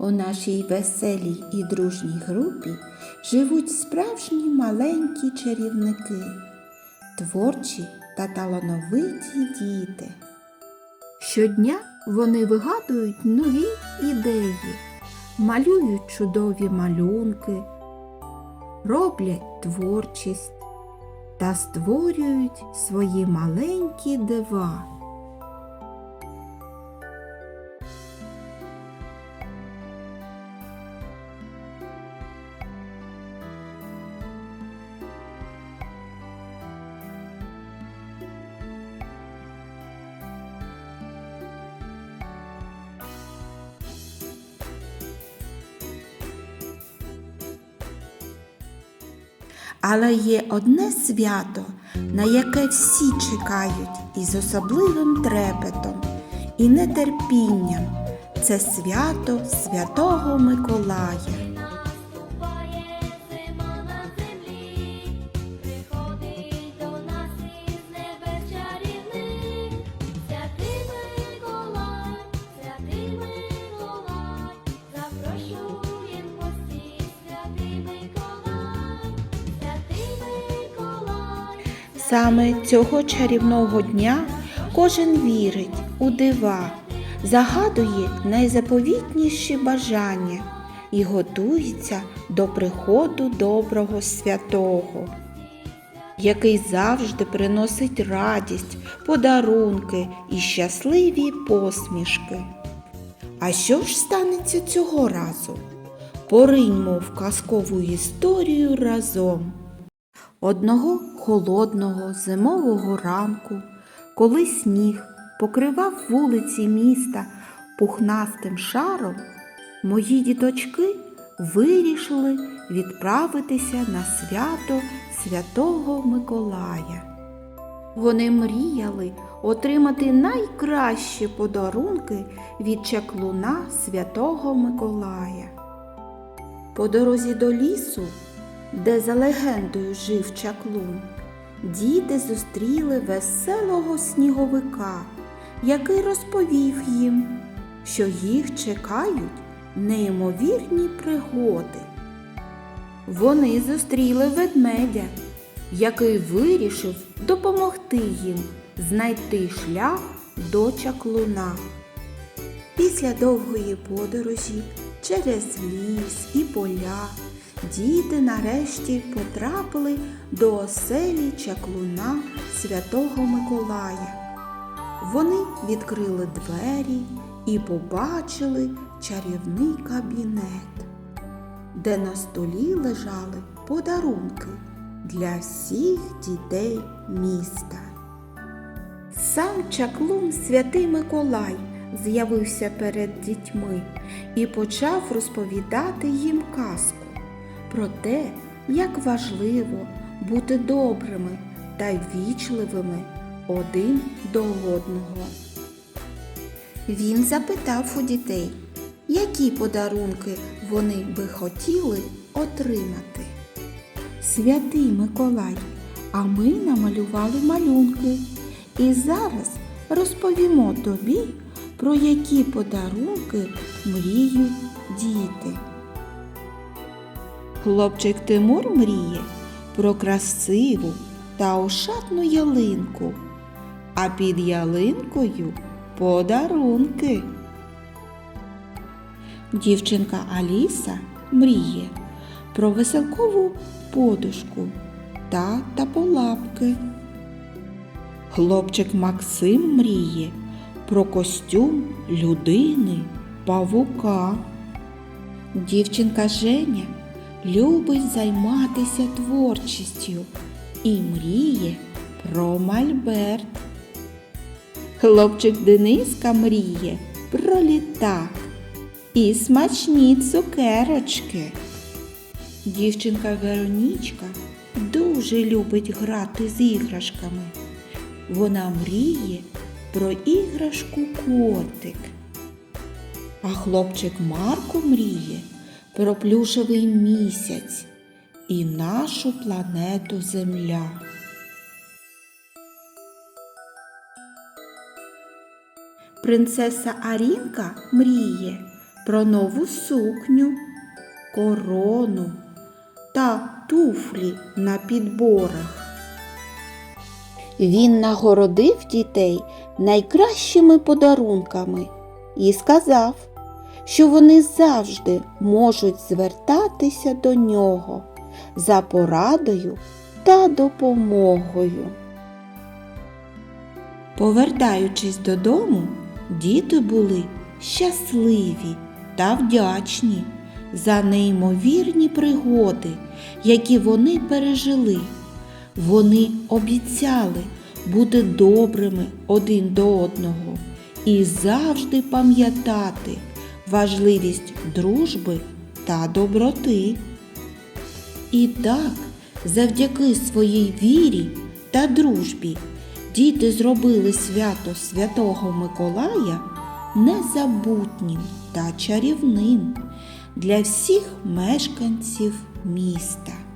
У нашій веселій і дружній групі живуть справжні маленькі чарівники, творчі та талановиті діти. Щодня вони вигадують нові ідеї, малюють чудові малюнки, роблять творчість та створюють свої маленькі дива. Але є одне свято, на яке всі чекають із особливим трепетом і нетерпінням. Це свято Святого Миколая. Саме цього чарівного дня кожен вірить у дива, загадує найзаповітніші бажання і готується до приходу доброго святого, який завжди приносить радість, подарунки і щасливі посмішки. А що ж станеться цього разу? Пориньмо в казкову історію разом. Одного холодного зимового ранку, коли сніг покривав вулиці міста пухнастим шаром, мої діточки вирішили відправитися на свято Святого Миколая. Вони мріяли отримати найкращі подарунки від чаклуна Святого Миколая. По дорозі до лісу, де за легендою жив чаклун, діти зустріли веселого сніговика, який розповів їм, що їх чекають неймовірні пригоди. Вони зустріли ведмедя, який вирішив допомогти їм знайти шлях до чаклуна. Після довгої подорожі через ліс і поля діти нарешті потрапили до оселі чаклуна Святого Миколая. Вони відкрили двері і побачили чарівний кабінет, де на столі лежали подарунки для всіх дітей міста. Сам чаклун Святий Миколай з'явився перед дітьми і почав розповідати їм казку про те, як важливо бути добрими та ввічливими один до одного. Він запитав у дітей, які подарунки вони би хотіли отримати. Святий Миколай, а ми намалювали малюнки. І зараз розповімо тобі, про які подарунки мріють діти. Хлопчик Тимур мріє про красиву та ошатну ялинку, а під ялинкою подарунки. Дівчинка Аліса мріє про веселкову подушку та таполапки. Хлопчик Максим мріє про костюм людини павука. Дівчинка Женя любить займатися творчістю і мріє про мольберт. Хлопчик Дениска мріє про літак і смачні цукерочки. Дівчинка Веронічка дуже любить грати з іграшками. Вона мріє про іграшку котик. А хлопчик Марко мріє про плюшевий місяць і нашу планету Земля. Принцеса Арінка мріє про нову сукню, корону та туфлі на підборах. Він нагородив дітей найкращими подарунками і сказав, що вони завжди можуть звертатися до нього за порадою та допомогою. Повертаючись додому, діти були щасливі та вдячні за неймовірні пригоди, які вони пережили. Вони обіцяли бути добрими один до одного і завжди пам'ятати важливість дружби та доброти. І так, завдяки своїй вірі та дружбі, діти зробили свято Святого Миколая незабутнім та чарівним для всіх мешканців міста.